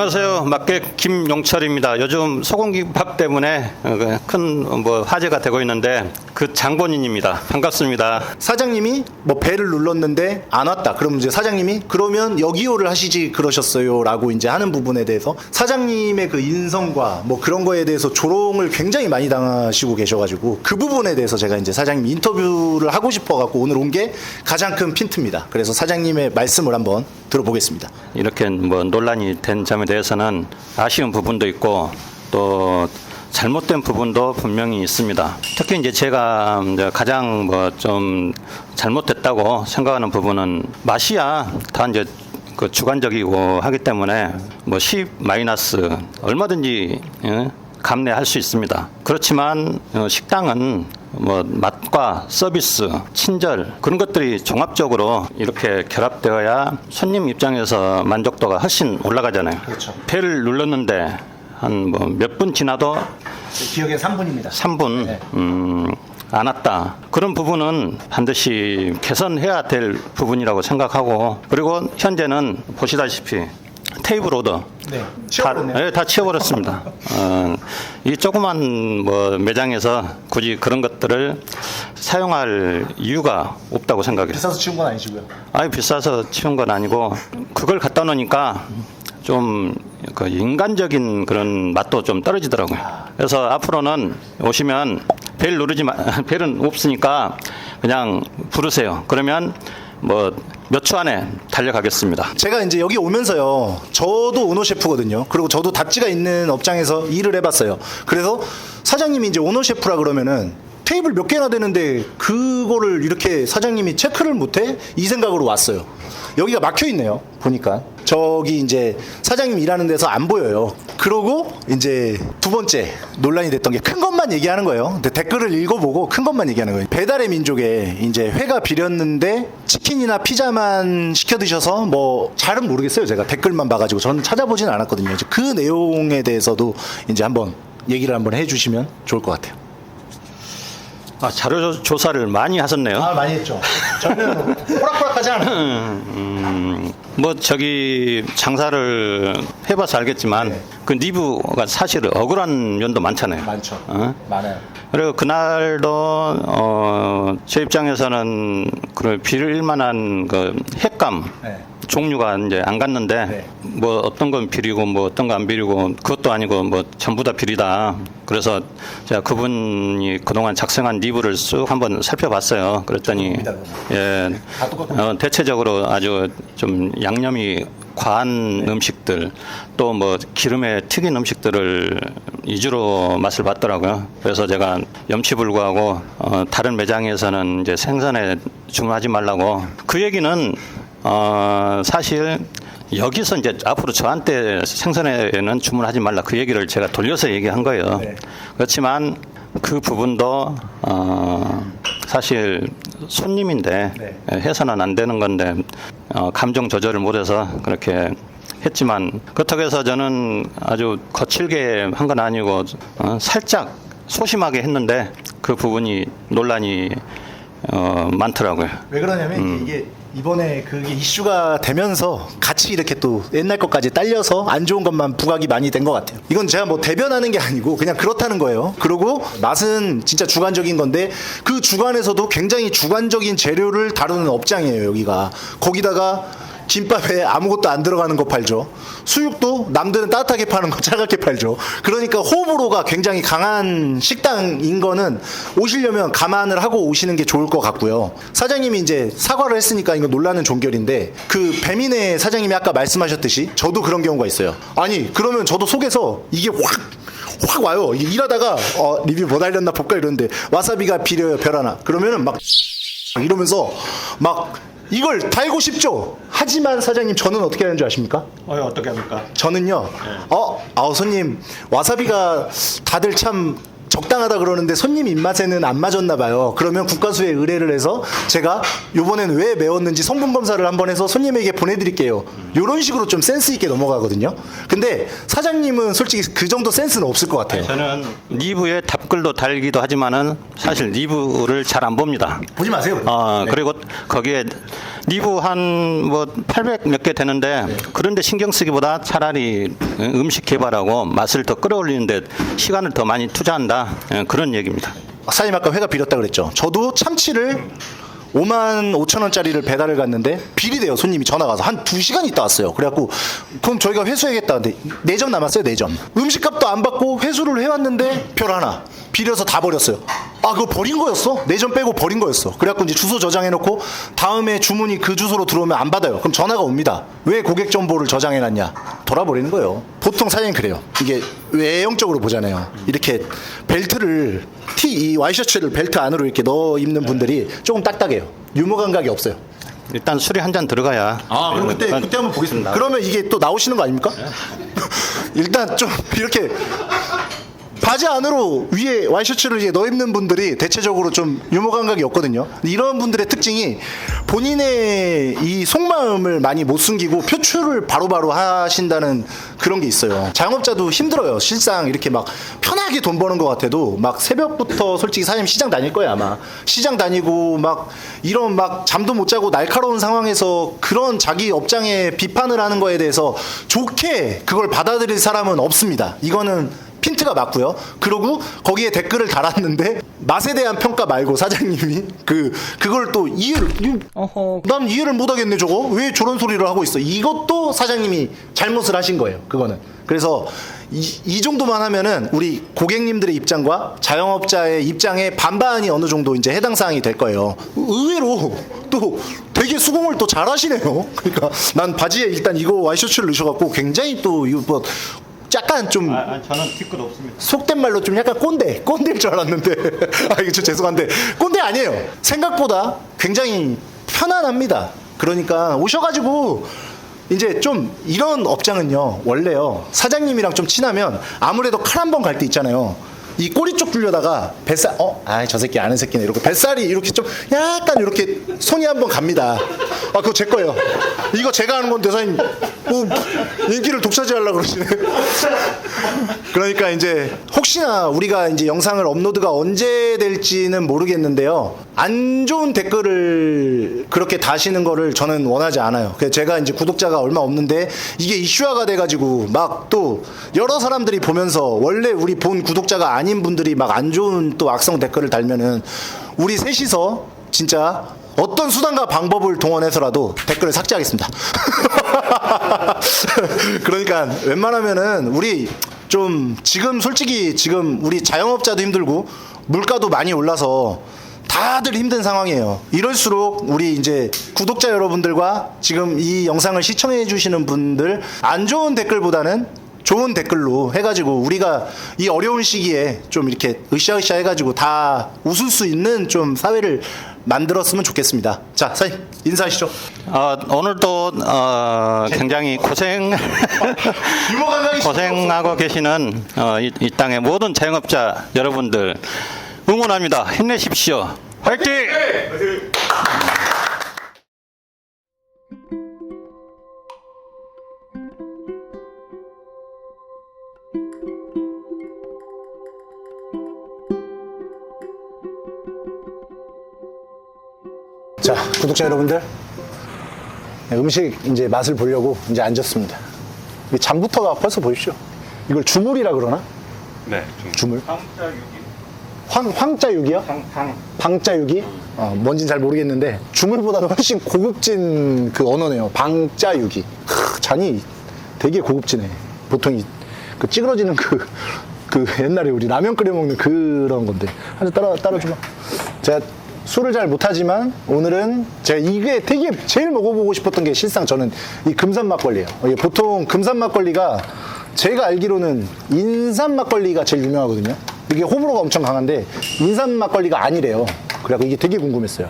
안녕하세요. 막객 김용철입니다. 요즘 소고기밥 때문에 큰 뭐 화제가 되고 있는데 그 장본인입니다. 반갑습니다. 사장님이 뭐 배를 눌렀는데 안 왔다. 그럼 이제 사장님이 그러면 여기요를 하시지 그러셨어요라고 이제 하는 부분에 대해서 사장님의 그 인성과 뭐 그런 거에 대해서 조롱을 굉장히 많이 당하시고 계셔가지고 그 부분에 대해서 제가 이제 사장님 인터뷰를 하고 싶어갖고 오늘 온 게 가장 큰 핀트입니다. 그래서 사장님의 말씀을 한번 들어보겠습니다. 이렇게 뭐 논란이 된 점에 대해서는 아쉬운 부분도 있고 또 잘못된 부분도 분명히 있습니다. 특히 이제 제가 가장 뭐 좀 잘못됐다고 생각하는 부분은 맛이야 다 이제 그 주관적이고 하기 때문에 뭐 10 마이너스 얼마든지 예, 감내할 수 있습니다. 그렇지만 어, 식당은 뭐 맛과 서비스, 친절 그런 것들이 종합적으로 이렇게 결합되어야 손님 입장에서 만족도가 훨씬 올라가잖아요. 그렇죠. 배를 눌렀는데 한 뭐 몇 분 지나도 기억에 3분입니다. 3분 네. 음, 안 왔다. 그런 부분은 반드시 개선해야 될 부분이라고 생각하고 그리고 현재는 보시다시피 테이블 오더 네. 다, 치워버렸네요. 네, 다 치워버렸습니다. 어, 이 조그만 뭐 매장에서 굳이 그런 것들을 사용할 이유가 없다고 생각해요. 비싸서 치운 건 아니시고요. 아니 비싸서 치운 건 아니고 그걸 갖다 놓으니까 좀 그 인간적인 그런 맛도 좀 떨어지더라고요. 그래서 앞으로는 오시면 벨 누르지 마, 벨은 없으니까 그냥 부르세요. 그러면 뭐 몇초 안에 달려가겠습니다. 제가 이제 여기 오면서요. 저도 오너 셰프거든요. 그리고 저도 답지가 있는 업장에서 일을 해봤어요. 그래서 사장님이 이제 오너 셰프라 그러면은 테이블 몇 개나 되는데 그거를 이렇게 사장님이 체크를 못해? 이 생각으로 왔어요. 여기가 막혀 있네요. 보니까 저기 이제 사장님 일하는 데서 안 보여요. 그러고 이제 두 번째 논란이 됐던 게 큰 것만 얘기하는 거예요. 근데 댓글을 읽어보고 큰 것만 얘기하는 거예요. 배달의 민족에 이제 회가 비렸는데 치킨이나 피자만 시켜 드셔서 뭐 잘은 모르겠어요. 제가 댓글만 봐가지고 저는 찾아보진 않았거든요. 그 내용에 대해서도 이제 한번 얘기를 한번 해주시면 좋을 것 같아요. 아, 자료 조- 조사를 많이 하셨네요. 많이 했죠. 저는 호락호락하지 않아요. 음, 뭐 저기 장사를 해봐서 알겠지만 네. 그 리뷰가 사실 억울한 면도 많잖아요. 많죠. 어? 많아요. 그리고 그날도 어, 제 입장에서는 그 비릴 만한 그 핵감 네. 종류가 이제 안 갔는데 네. 뭐 어떤 건 비리고 뭐 어떤 거안 비리고 그것도 아니고 뭐 전부 다 비리다. 그래서 제가 그분이 그동안 작성한 리뷰를 쓱 한번 살펴봤어요. 그랬더니 예. 어, 대체적으로 아주 좀 양념이 과한 네. 음식들 또 뭐 기름에 튀긴 음식들을 위주로 맛을 봤더라고요. 그래서 제가 염치불구하고 어, 다른 매장에서는 이제 생선에 주문하지 말라고 그 얘기는 어, 사실 여기서 이제 앞으로 저한테 생선에는 주문하지 말라 그 얘기를 제가 돌려서 얘기한 거예요. 네. 그렇지만 그 부분도 어, 사실 손님인데 네. 해서는 안 되는 건데 어, 감정 조절을 못해서 그렇게 했지만 그렇다고 해서 저는 아주 거칠게 한 건 아니고 어, 살짝 소심하게 했는데 그 부분이 논란이 어, 많더라고요. 왜 그러냐면 이게 이번에 그게 이슈가 되면서 같이 이렇게 또 옛날 것까지 딸려서 안 좋은 것만 부각이 많이 된 것 같아요. 이건 제가 뭐 대변하는 게 아니고 그냥 그렇다는 거예요. 그리고 맛은 진짜 주관적인 건데 그 주관에서도 굉장히 주관적인 재료를 다루는 업장이에요. 여기가 거기다가 김밥에 아무것도 안 들어가는 거 팔죠. 수육도 남들은 따뜻하게 파는 거 차갑게 팔죠. 그러니까 호불호가 굉장히 강한 식당인 거는 오시려면 감안을 하고 오시는 게 좋을 것 같고요. 사장님이 이제 사과를 했으니까 이거 논란은 종결인데 그 배민의 사장님이 아까 말씀하셨듯이 저도 그런 경우가 있어요. 아니 그러면 저도 속에서 이게 확 확 와요. 일하다가 어, 리뷰 뭐 달렸나 볼까 이러는데 와사비가 비려요 별 하나. 그러면은 막 이러면서 막 이걸 달고 싶죠. 하지만 사장님 저는 어떻게 하는 줄 아십니까? 어, 어떻게 합니까? 저는요. 어, 아 손님 와사비가 다들 참 적당하다 그러는데 손님 입맛에는 안 맞았나 봐요. 그러면 국가수에 의뢰를 해서 제가 요번엔 왜 매웠는지 성분 검사를 한번 해서 손님에게 보내드릴게요. 이런 식으로 좀 센스 있게 넘어가거든요. 근데 사장님은 솔직히 그 정도 센스는 없을 것 같아요. 저는 리뷰에 답글도 달기도 하지만은 사실 리뷰를 잘 안 봅니다. 보지 마세요. 어, 네. 그리고 거기에 리뷰 한 뭐 800 몇 개 되는데 그런데 신경 쓰기보다 차라리 음식 개발하고 맛을 더 끌어올리는데 시간을 더 많이 투자한다 예, 그런 얘기입니다. 사장님 아까 회가 비렸다 그랬죠. 저도 참치를 5만 5천 원짜리를 배달을 갔는데 비리대요 손님이 전화 가서 한 2시간 있다 왔어요. 그래갖고 그럼 저희가 회수해야겠다. 근데 4점 남았어요 4점. 음식값도 안 받고 회수를 해왔는데 별 하나 비려서 다 버렸어요. 아 그거 버린 거였어? 4점 빼고 버린 거였어. 그래갖고 이제 주소 저장해놓고 다음에 주문이 그 주소로 들어오면 안 받아요. 그럼 전화가 옵니다. 왜 고객 정보를 저장해놨냐? 돌아버리는 거예요. 보통 사장님 그래요. 이게 외형적으로 보잖아요. 이렇게 벨트를 티 이 와이셔츠를 벨트 안으로 이렇게 넣어 입는 분들이 조금 딱딱해요. 유머 감각이 없어요. 일단 술이 한 잔 들어가야. 아, 그럼 그때 일단 그때 한번 보겠습니다. 그러면 이게 또 나오시는 거 아닙니까? 일단 좀 이렇게 바지 안으로 위에 와이셔츠를 이제 넣어 입는 분들이 대체적으로 좀 유머 감각이 없거든요. 이런 분들의 특징이 본인의 이 속마음을 많이 못 숨기고 표출을 바로바로 하신다는 그런 게 있어요. 자영업자도 힘들어요. 실상 이렇게 막 편하게 돈 버는 것 같아도 막 새벽부터 솔직히 사장님 시장 다닐 거예요 아마. 시장 다니고 막 이런 막 잠도 못 자고 날카로운 상황에서 그런 자기 업장에 비판을 하는 거에 대해서 좋게 그걸 받아들일 사람은 없습니다. 이거는 핀트가 맞고요. 그리고 거기에 댓글을 달았는데 맛에 대한 평가 말고 사장님이 그 그걸 또 이해를 이- 난 이해를 못 하겠네 저거. 왜 저런 소리를 하고 있어? 이것도 사장님이 잘못을 하신 거예요 그거는. 그래서 이, 이 정도만 하면은 우리 고객님들의 입장과 자영업자의 입장에 반반이 어느 정도 이제 해당 사항이 될 거예요. 의외로 또 되게 수긍을 또 잘하시네요. 그러니까 난 바지에 일단 이거 와이셔츠를 넣으셔갖고 굉장히 또 이거 뭐 약간 좀 저는 뒤끝 없습니다. 속된 말로 좀 약간 꼰대, 꼰대일 줄 알았는데, 아, 이거 좀 죄송한데, 꼰대 아니에요. 생각보다 굉장히 편안합니다. 그러니까 오셔가지고, 이제 좀 이런 업장은요, 원래요, 사장님이랑 좀 친하면 아무래도 칼 한 번 갈 때 있잖아요. 이 꼬리 쪽 줄려다가 뱃살, 어? 아, 저 새끼 아는 새끼네. 이렇게 뱃살이 이렇게 좀 약간 이렇게 손이 한번 갑니다. 아, 그거 제 거예요. 이거 제가 하는 건데, 사장님, 뭐, 인기를 독차지하려고 그러시네. 그러니까 이제 혹시나 우리가 이제 영상을 업로드가 언제 될지는 모르겠는데요. 안 좋은 댓글을 그렇게 다시는 거를 저는 원하지 않아요. 제가 이제 구독자가 얼마 없는데 이게 이슈화가 돼가지고 막 또 여러 사람들이 보면서 원래 우리 본 구독자가 아닌 분들이 막 안 좋은 또 악성 댓글을 달면은 우리 셋이서 진짜 어떤 수단과 방법을 동원해서라도 댓글을 삭제하겠습니다. 그러니까 웬만하면은 우리 좀 지금 솔직히 지금 우리 자영업자도 힘들고 물가도 많이 올라서 다들 힘든 상황이에요. 이럴수록 우리 이제 구독자 여러분들과 지금 이 영상을 시청해 주시는 분들 안 좋은 댓글보다는 좋은 댓글로 해가지고 우리가 이 어려운 시기에 좀 이렇게 으쌰으쌰 해가지고 다 웃을 수 있는 좀 사회를 만들었으면 좋겠습니다. 자, 사장님 인사하시죠. 어, 오늘도 어, 굉장히 고생 고생하고 계시는 어, 이, 이 땅의 모든 자영업자 여러분들 응원합니다. 힘내십시오. 화이팅! 자, 구독자 여러분들. 네, 음식 이제 맛을 보려고 이제 앉았습니다. 이 잠부터가 벌써 보십시오. 이걸 주물이라 그러나? 네, 주물. 황, 황자육이요? 방자육이? 어, 뭔진 잘 모르겠는데 주물보다는 훨씬 고급진 그 언어네요. 방자육이. 크, 잔이 되게 고급지네. 보통 이, 그 찌그러지는 그, 그 옛날에 우리 라면 끓여 먹는 그런 건데. 한잔 따라, 따라주마. 제가 술을 잘 못하지만 오늘은 제가 이게 되게 제일 먹어보고 싶었던 게 실상 저는 이 금산 막걸리예요. 보통 금산 막걸리가 제가 알기로는 인삼 막걸리가 제일 유명하거든요. 이게 호불호가 엄청 강한데 인삼 막걸리가 아니래요. 그래갖고 이게 되게 궁금했어요.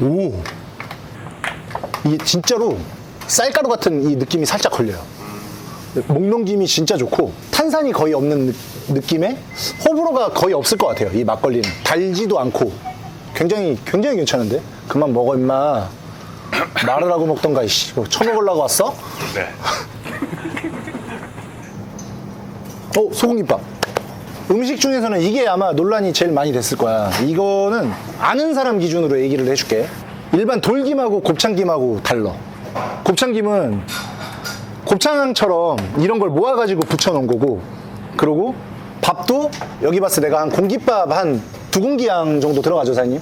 오, 이게 진짜로 쌀가루 같은 이 느낌이 살짝 걸려요. 목 넘김이 진짜 좋고 탄산이 거의 없는 느, 느낌에 호불호가 거의 없을 것 같아요. 이 막걸리는. 달지도 않고. 굉장히 굉장히 괜찮은데? 그만 먹어 임마. 말을 하고 먹던가 이씨. 뭐 처먹으려고 왔어? 네. 어 소금김밥. 음식 중에서는 이게 아마 논란이 제일 많이 됐을 거야. 이거는 아는 사람 기준으로 얘기를 해줄게. 일반 돌김하고 곱창김하고 달라 곱창김은 곱창처럼 이런 걸 모아가지고 붙여놓은 거고 그리고 밥도 여기 봤을 때 내가 한 공깃밥 한 두 공기양 정도 들어가죠 사장님?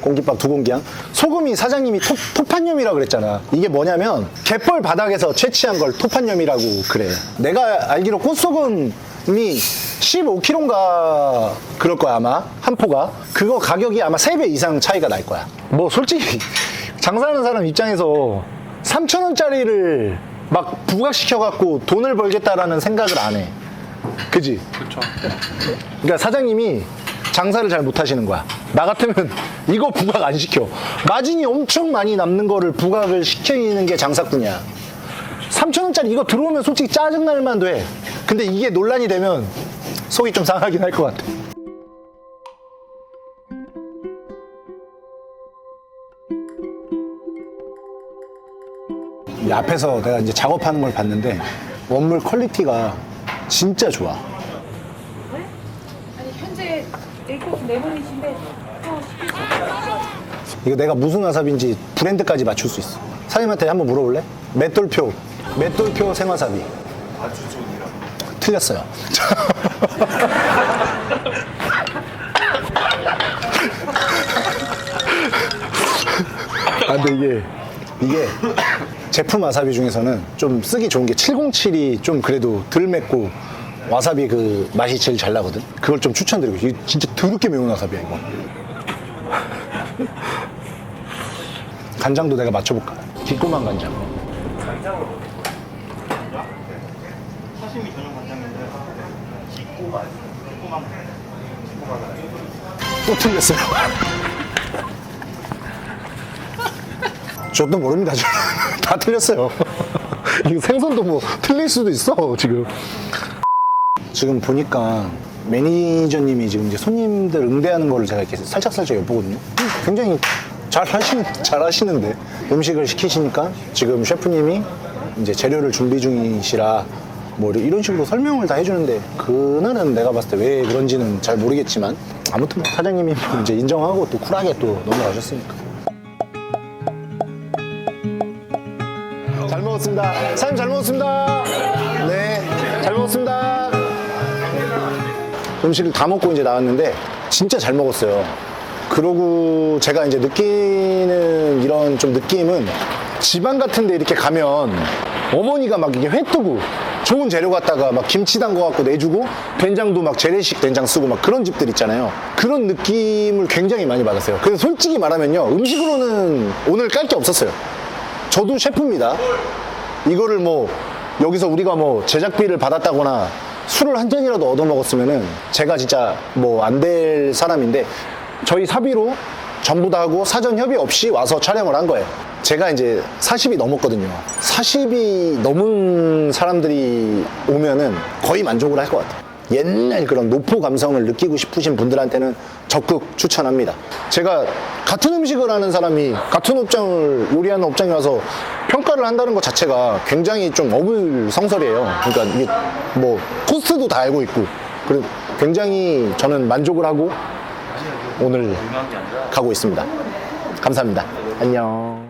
공깃밥 두 공기양 소금이 사장님이 토, 토판염이라 그랬잖아. 이게 뭐냐면 갯벌 바닥에서 채취한 걸 토판염이라고 그래. 내가 알기로 꽃소금이 15kg인가 그럴 거야 아마. 한 포가. 그거 가격이 아마 3배 이상 차이가 날 거야. 뭐 솔직히 장사하는 사람 입장에서 3,000원짜리를 막 부각시켜갖고 돈을 벌겠다라는 생각을 안 해. 그지? 그렇죠. 그러니까 사장님이 장사를 잘 못하시는 거야. 나 같으면 이거 부각 안 시켜. 마진이 엄청 많이 남는 거를 부각을 시키는 게 장사꾼이야. 3,000원짜리 이거 들어오면 솔직히 짜증날 만도 해. 근데 이게 논란이 되면 속이 좀 상하긴 할 것 같아. 이 앞에서 내가 이제 작업하는 걸 봤는데 원물 퀄리티가 진짜 좋아. 아니 현재 일곱 네 분이신데 또 시키시죠? 이거 내가 무슨 와사비인지 브랜드까지 맞출 수 있어. 사장님한테 한번 물어볼래? 맷돌표, 맷돌표 생와사비. 틀렸어요. 아, 근데 이게, 이게 제품 와사비 중에서는 좀 쓰기 좋은 게 707이 좀 그래도 덜 맵고 와사비 그 맛이 제일 잘 나거든. 그걸 좀 추천드리고 싶어. 이게 진짜 더럽게 매운 와사비야, 이거. 간장도 내가 맞춰볼까? 기꼬만 간장. 또 틀렸어요. 저도 모릅니다. 저. 다 틀렸어요. 이거 생선도 뭐 틀릴 수도 있어 지금. 지금 보니까 매니저님이 지금 이제 손님들 응대하는 거를 제가 이렇게 살짝살짝 엿보거든요. 굉장히 잘 하시는, 잘 하시는데. 음식을 시키시니까 지금 셰프님이 이제 재료를 준비 중이시라 뭐 이런 식으로 설명을 다 해주는데 그날은 내가 봤을 때 왜 그런지는 잘 모르겠지만 아무튼 뭐 사장님이 이제 인정하고 또 쿨하게 또 넘어가셨으니까. 잘 먹었습니다. 사장님 잘 먹었습니다. 네, 잘 먹었습니다. 음식을 다 먹고 이제 나왔는데 진짜 잘 먹었어요. 그러고 제가 이제 느끼는 이런 좀 느낌은 지방 같은 데 이렇게 가면 어머니가 막 이게 회 뜨고 좋은 재료 갖다가 막 김치 담궈 갖고 내주고 된장도 막 재래식 된장 쓰고 막 그런 집들 있잖아요. 그런 느낌을 굉장히 많이 받았어요. 그래서 솔직히 말하면요. 음식으로는 오늘 깔 게 없었어요. 저도 셰프입니다. 이거를 뭐 여기서 우리가 뭐 제작비를 받았다거나 술을 한 잔이라도 얻어 먹었으면은 제가 진짜 뭐 안 될 사람인데 저희 사비로 전부 다 하고 사전 협의 없이 와서 촬영을 한 거예요. 제가 이제 40이 넘었거든요. 40이 넘은 사람들이 오면은 거의 만족을 할 것 같아요. 옛날 그런 노포 감성을 느끼고 싶으신 분들한테는 적극 추천합니다. 제가 같은 음식을 하는 사람이 같은 업장을 요리하는 업장에 와서 평가를 한다는 것 자체가 굉장히 좀 어불성설이에요. 그러니까 뭐 코스트도 다 알고 있고 그리고 굉장히 저는 만족을 하고 오늘 가고 있습니다. 감사합니다. 안녕.